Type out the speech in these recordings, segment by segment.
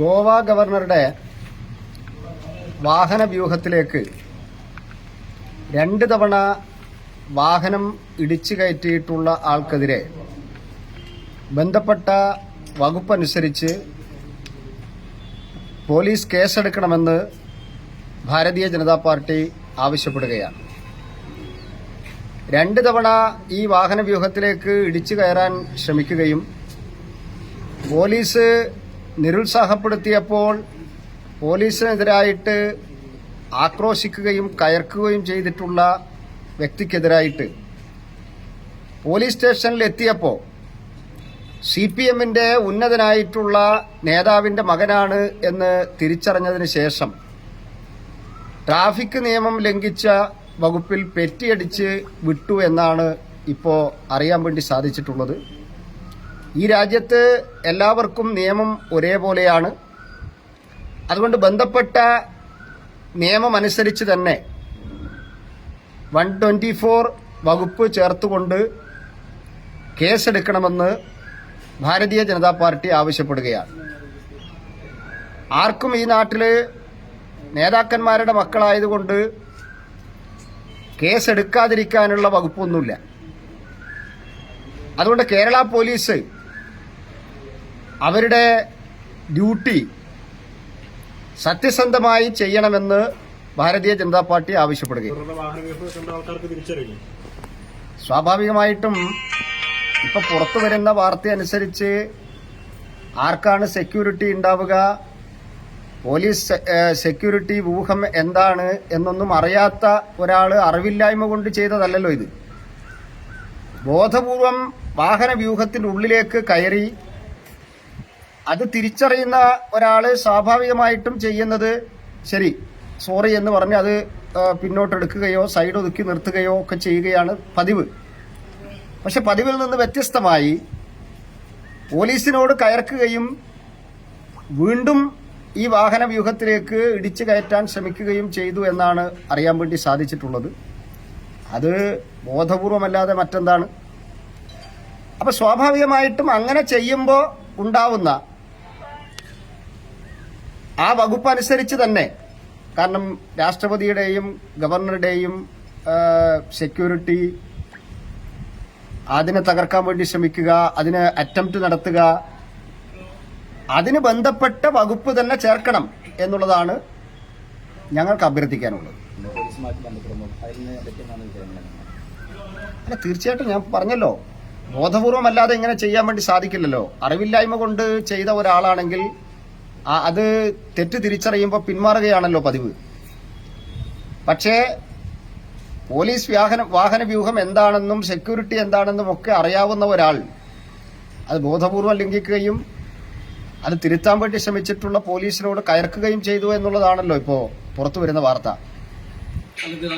ഗോവ ഗവർണറുടെ വാഹന വ്യൂഹത്തിലേക്ക് രണ്ട് തവണ വാഹനം ഇടിച്ചു കയറ്റിയിട്ടുള്ള ആൾക്കെതിരെ ബന്ധപ്പെട്ട വകുപ്പനുസരിച്ച് പോലീസ് കേസെടുക്കണമെന്ന് ഭാരതീയ ജനതാ പാർട്ടി ആവശ്യപ്പെടുകയാണ്. രണ്ട് തവണ ഈ വാഹന വ്യൂഹത്തിലേക്ക് ഇടിച്ചു കയറാൻ ശ്രമിക്കുകയും പോലീസ് നിരുത്സാഹപ്പെടുത്തിയപ്പോൾ പോലീസിനെതിരായിട്ട് ആക്രോശിക്കുകയും കയർക്കുകയും ചെയ്തിട്ടുള്ള വ്യക്തിക്കെതിരായിട്ട് പോലീസ് സ്റ്റേഷനിൽ എത്തിയപ്പോൾ സി പി എമ്മിന്റെ ഉന്നതനായിട്ടുള്ള നേതാവിന്റെ മകനാണ് എന്ന് തിരിച്ചറിഞ്ഞതിന് ശേഷം ട്രാഫിക് നിയമം ലംഘിച്ച വകുപ്പിൽ പെറ്റിയടിച്ച് വിട്ടു എന്നാണ് ഇപ്പോൾ അറിയാൻ വേണ്ടി സാധിച്ചിട്ടുള്ളത്. ഈ രാജ്യത്ത് എല്ലാവർക്കും നിയമം ഒരേപോലെയാണ്. അതുകൊണ്ട് ബന്ധപ്പെട്ട നിയമമനുസരിച്ച് തന്നെ വൺ ട്വന്റി ഫോർ വകുപ്പ് ചേർത്തുകൊണ്ട് കേസെടുക്കണമെന്ന് ഭാരതീയ ജനതാ പാർട്ടി ആവശ്യപ്പെടുകയാണ്. ആർക്കും ഈ നാട്ടിൽ നേതാക്കന്മാരുടെ മക്കളായതുകൊണ്ട് കേസെടുക്കാതിരിക്കാനുള്ള വകുപ്പൊന്നുമില്ല. അതുകൊണ്ട് കേരള പോലീസ് അവരുടെ ഡ്യൂട്ടി സത്യസന്ധമായി ചെയ്യണമെന്ന് ഭാരതീയ ജനതാ പാർട്ടി ആവശ്യപ്പെടുകയും. സ്വാഭാവികമായിട്ടും ഇപ്പൊ പുറത്തു വരുന്ന വാർത്ത അനുസരിച്ച് ആർക്കാണ് സെക്യൂരിറ്റി ഉണ്ടാവുക? പോലീസ് സെക്യൂരിറ്റി വ്യൂഹം എന്താണ് എന്നൊന്നും അറിയാത്ത ഒരാൾ അറിവില്ലായ്മ കൊണ്ട് ചെയ്തതല്ലല്ലോ ഇത്. ബോധപൂർവം വാഹന ഉള്ളിലേക്ക് കയറി അത് തിരിച്ചറിയുന്ന ഒരാൾ സ്വാഭാവികമായിട്ടും ചെയ്യുന്നത് ശരി സോറി എന്ന് പറഞ്ഞ് അത് പിന്നോട്ട് പിന്നോട്ടെടുക്കുകയോ സൈഡ് ഒതുക്കി നിർത്തുകയോ ഒക്കെ ചെയ്യുകയാണ് പതിവ്. പക്ഷെ പതിവിൽ നിന്ന് വ്യത്യസ്തമായി പോലീസിനോട് കയർക്കുകയും വീണ്ടും ഈ വാഹന വ്യൂഹത്തിലേക്ക് ഇടിച്ചു കയറ്റാൻ ശ്രമിക്കുകയും ചെയ്തു എന്നാണ് അറിയാൻ വേണ്ടി സാധിച്ചിട്ടുള്ളത്. അത് ബോധപൂർവമല്ലാതെ മറ്റെന്താണ്? അപ്പൊ സ്വാഭാവികമായിട്ടും അങ്ങനെ ചെയ്യുമ്പോൾ ഉണ്ടാവുന്ന ആ വകുപ്പ് അനുസരിച്ച് തന്നെ. കാരണം രാഷ്ട്രപതിയുടെയും ഗവർണറുടെയും സെക്യൂരിറ്റി അതിനെ തകർക്കാൻ വേണ്ടി ശ്രമിക്കുക അതിന് അറ്റംപ്റ്റ് നടത്തുക അതിന് ബന്ധപ്പെട്ട വകുപ്പ് തന്നെ ചേർക്കണം എന്നുള്ളതാണ് ഞങ്ങൾക്ക് അഭ്യർത്ഥിക്കാനുള്ളത്. അല്ല തീർച്ചയായിട്ടും ഞാൻ പറഞ്ഞല്ലോ. ബോധപൂർവമല്ലാതെ ഇങ്ങനെ ചെയ്യാൻ വേണ്ടി സാധിക്കില്ലല്ലോ. അറിവില്ലായ്മ കൊണ്ട് ചെയ്ത ഒരാളാണെങ്കിൽ അത് തെറ്റ് തിരിച്ചറിയുമ്പോൾ പിന്മാറുകയാണല്ലോ പതിവ്. പക്ഷേ പോലീസ് വ്യാഹന വാഹന വ്യൂഹം എന്താണെന്നും സെക്യൂരിറ്റി എന്താണെന്നും ഒക്കെ അറിയാവുന്ന ഒരാൾ അത് ബോധപൂർവം ലംഘിക്കുകയും അത് തിരുത്താൻ വേണ്ടി ശ്രമിച്ചിട്ടുള്ള പോലീസിനോട് കയർക്കുകയും ചെയ്തു എന്നുള്ളതാണല്ലോ ഇപ്പോൾ പുറത്തു വരുന്ന വാർത്ത.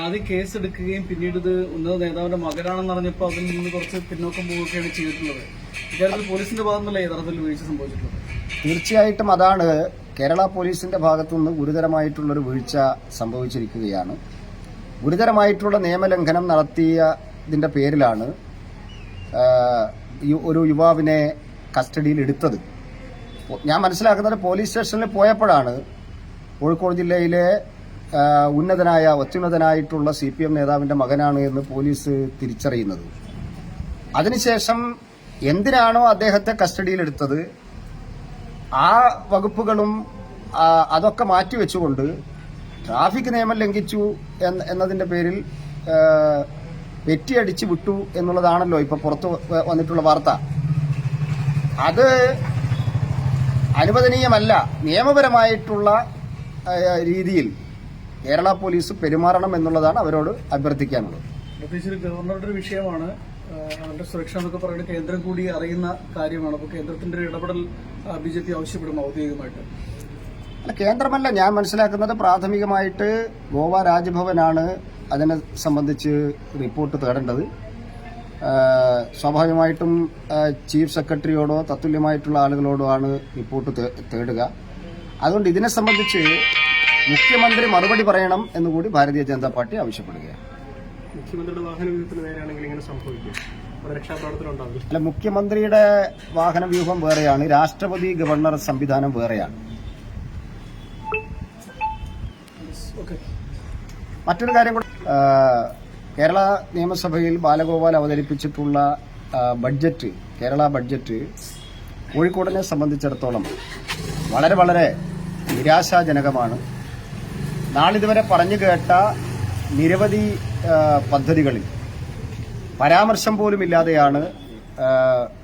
ആദ്യം കേസ് എടുക്കുകയും പിന്നീട് ഇത് ഉന്നത നേതാവിന്റെ മകനാണെന്ന് അറിഞ്ഞപ്പോൾ അതിൽ നിന്ന് കുറച്ച് പിന്നോക്കം പോവുകയാണ് ചെയ്തിട്ടുള്ളത്. ഇക്കാര്യത്തിൽ പോലീസിന്റെ നിന്നല്ല യഥാർത്ഥത്തിൽ വീഴ്ച സംഭവിച്ചിട്ടുള്ളത്. തീർച്ചയായിട്ടും അതാണ് കേരള പോലീസിന്റെ ഭാഗത്തുനിന്ന് ഗുരുതരമായിട്ടുള്ളൊരു വീഴ്ച സംഭവിച്ചിരിക്കുകയാണ്. ഗുരുതരമായിട്ടുള്ള നിയമലംഘനം നടത്തിയതിന്റെ പേരിലാണ് ഒരു യുവാവിനെ കസ്റ്റഡിയിൽ എടുത്തത്. ഞാൻ മനസ്സിലാക്കുന്നത് പോലീസ് സ്റ്റേഷനിൽ പോയപ്പോഴാണ് കോഴിക്കോട് ജില്ലയിലെ ഉന്നതനായ അത്യുന്നതനായിട്ടുള്ള സി പി എം നേതാവിന്റെ മകനാണ് എന്ന് പോലീസ് തിരിച്ചറിയുന്നത്. അതിനുശേഷം എന്തിനാണോ അദ്ദേഹത്തെ കസ്റ്റഡിയിലെടുത്തത് ആ വകുപ്പുകളും അതൊക്കെ മാറ്റിവെച്ചുകൊണ്ട് ട്രാഫിക് നിയമം ലംഘിച്ചു എന്ന- എന്നതിന്റെ പേരിൽ വെറ്റിയടിച്ച് വിട്ടു എന്നുള്ളതാണല്ലോ ഇപ്പൊ പുറത്തു വന്നിട്ടുള്ള വാർത്ത. അത് അനുവദനീയമല്ല. നിയമപരമായിട്ടുള്ള രീതിയിൽ കേരള പോലീസ് പെരുമാറണം എന്നുള്ളതാണ് അവരോട് അഭ്യർത്ഥിക്കാനുള്ളത്. പ്രത്യേകിച്ച് ഗവർണറുടെ ഒരു വിഷയമാണ്. അവരുടെ സുരക്ഷ എന്നൊക്കെ പറയുന്നത് കേന്ദ്രം കൂടി അറിയുന്ന കാര്യമാണ്. അപ്പോൾ കേന്ദ്രത്തിന്റെ ഇടപെടൽ ബി ജെ പി ആവശ്യപ്പെടും ഔദ്യോഗികമായിട്ട്. അല്ല കേന്ദ്രമല്ല ഞാൻ മനസ്സിലാക്കുന്നത് പ്രാഥമികമായിട്ട് ഗോവ രാജ്ഭവനാണ് അതിനെ സംബന്ധിച്ച് റിപ്പോർട്ട് തേടേണ്ടത്. സ്വാഭാവികമായിട്ടും ചീഫ് സെക്രട്ടറിയോടോ തത്തുല്യമായിട്ടുള്ള ആളുകളോടോ ആണ് റിപ്പോർട്ട് തേടുക. അതുകൊണ്ട് ഇതിനെ സംബന്ധിച്ച് മുഖ്യമന്ത്രി മറുപടി പറയണം എന്നുകൂടി ഭാരതീയ ജനതാ പാർട്ടി ആവശ്യപ്പെടുകയാണ്. മുഖ്യമന്ത്രിയുടെ വാഹന വിധത്തിന് നേരെയാണെങ്കിൽ ഇങ്ങനെ സംഭവിക്കും. അല്ല മുഖ്യമന്ത്രിയുടെ വാഹന വ്യൂഹം വേറെയാണ് രാഷ്ട്രപതി ഗവർണർ സംവിധാനം വേറെയാണ്. മറ്റൊരു കാര്യം കൂടെ കേരള നിയമസഭയിൽ ബാലഗോപാൽ അവതരിപ്പിച്ചിട്ടുള്ള ബഡ്ജറ്റ് കേരള ബഡ്ജറ്റ് കോഴിക്കോടിനെ സംബന്ധിച്ചിടത്തോളം വളരെ വളരെ നിരാശാജനകമാണ്. നാളിതുവരെ പറഞ്ഞു കേട്ട നിരവധി പദ്ധതികളിൽ പരാമർശം പോലും ഇല്ലാതെയാണ്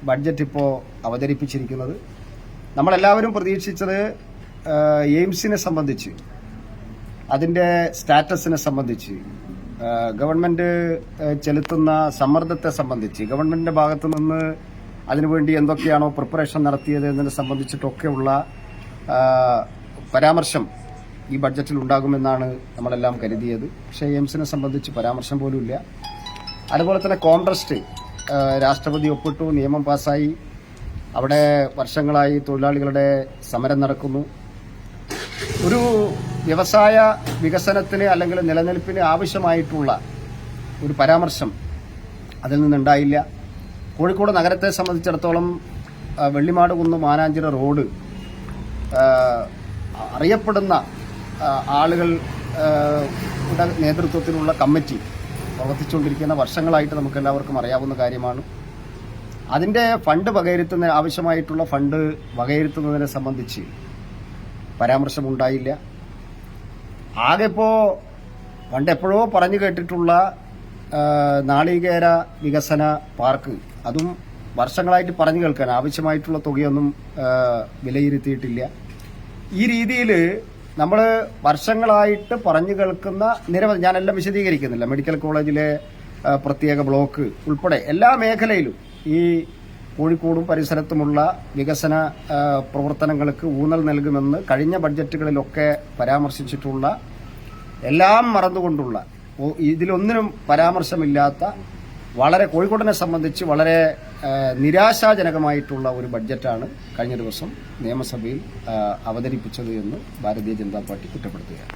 ബഡ്ജറ്റ് ഇപ്പോൾ അവതരിപ്പിച്ചിരിക്കുന്നത്. നമ്മളെല്ലാവരും പ്രതീക്ഷിച്ചത് എയിംസിനെ സംബന്ധിച്ച് അതിന്റെ സ്റ്റാറ്റസിനെ സംബന്ധിച്ച് ഗവൺമെന്റ് ചെലുത്തുന്ന സമ്മർദ്ദത്തെ സംബന്ധിച്ച് ഗവൺമെന്റിന്റെ ഭാഗത്തു നിന്ന് അതിനുവേണ്ടി എന്തൊക്കെയാണോ പ്രിപ്പറേഷൻ നടത്തിയത് എന്നതിനെ സംബന്ധിച്ചിട്ടൊക്കെയുള്ള പരാമർശം ഈ ബഡ്ജറ്റിൽ ഉണ്ടാകുമെന്നാണ് നമ്മളെല്ലാം കരുതിയത്. പക്ഷേ എയിംസിനെ സംബന്ധിച്ച് പരാമർശം പോലുമില്ല. അതുപോലെ തന്നെ കോൺട്രസ്റ്റ് രാഷ്ട്രപതി ഒപ്പിട്ടു നിയമം പാസ്സായി. അവിടെ വർഷങ്ങളായി തൊഴിലാളികളുടെ സമരം നടക്കുന്നു. ഒരു വ്യവസായ വികസനത്തിന് അല്ലെങ്കിൽ നിലനിൽപ്പിന് ആവശ്യമായിട്ടുള്ള ഒരു പരാമർശം അതിൽ നിന്നുണ്ടായില്ല. കോഴിക്കോട് നഗരത്തെ സംബന്ധിച്ചിടത്തോളം വെള്ളിമാട് കുന്ന് മാനാഞ്ചിറ റോഡ് അറിയപ്പെടുന്ന ആളുകളുടെ നേതൃത്വത്തിലുള്ള കമ്മിറ്റി പ്രവർത്തിച്ചുകൊണ്ടിരിക്കുന്ന വർഷങ്ങളായിട്ട് നമുക്ക് എല്ലാവർക്കും അറിയാവുന്ന കാര്യമാണ്. അതിന്റെ ഫണ്ട് വകയിരുത്തുന്ന ആവശ്യമായിട്ടുള്ള ഫണ്ട് വകയിരുത്തുന്നതിനെ സംബന്ധിച്ച് പരാമർശമുണ്ടായില്ല. ആകെ ഇപ്പോൾ പണ്ട് എപ്പോഴോ പറഞ്ഞു കേട്ടിട്ടുള്ള നാളികേര വികസന പാർക്ക്. അതും വർഷങ്ങളായിട്ട് പറഞ്ഞു കേൾക്കാൻ ആവശ്യമായിട്ടുള്ള തുകയൊന്നും വിലയിരുത്തിയിട്ടില്ല. ഈ രീതിയിൽ നമ്മൾ വർഷങ്ങളായിട്ട് പറഞ്ഞു കേൾക്കുന്ന നിരവധി ഞാനെല്ലാം വിശദീകരിക്കുന്നില്ല. മെഡിക്കൽ കോളേജിലെ പ്രത്യേക ബ്ലോക്ക് ഉൾപ്പെടെ എല്ലാ മേഖലയിലും ഈ കോഴിക്കോടും പരിസരത്തുമുള്ള വികസന പ്രവർത്തനങ്ങൾക്ക് ഊന്നൽ നൽകുമെന്ന് കഴിഞ്ഞ ബഡ്ജറ്റുകളിലൊക്കെ പരാമർശിച്ചിട്ടുള്ള എല്ലാം മറന്നുകൊണ്ടുള്ള ഇതിലൊന്നിനും പരാമർശമില്ലാത്ത വളരെ കോഴിക്കോടിനെ സംബന്ധിച്ച് വളരെ നിരാശാജനകമായിട്ടുള്ള ഒരു ബഡ്ജറ്റാണ് കഴിഞ്ഞ ദിവസം നിയമസഭയിൽ അവതരിപ്പിച്ചത് എന്ന് ഭാരതീയ ജനതാ പാർട്ടി കുറ്റപ്പെടുത്തുകയാണ്.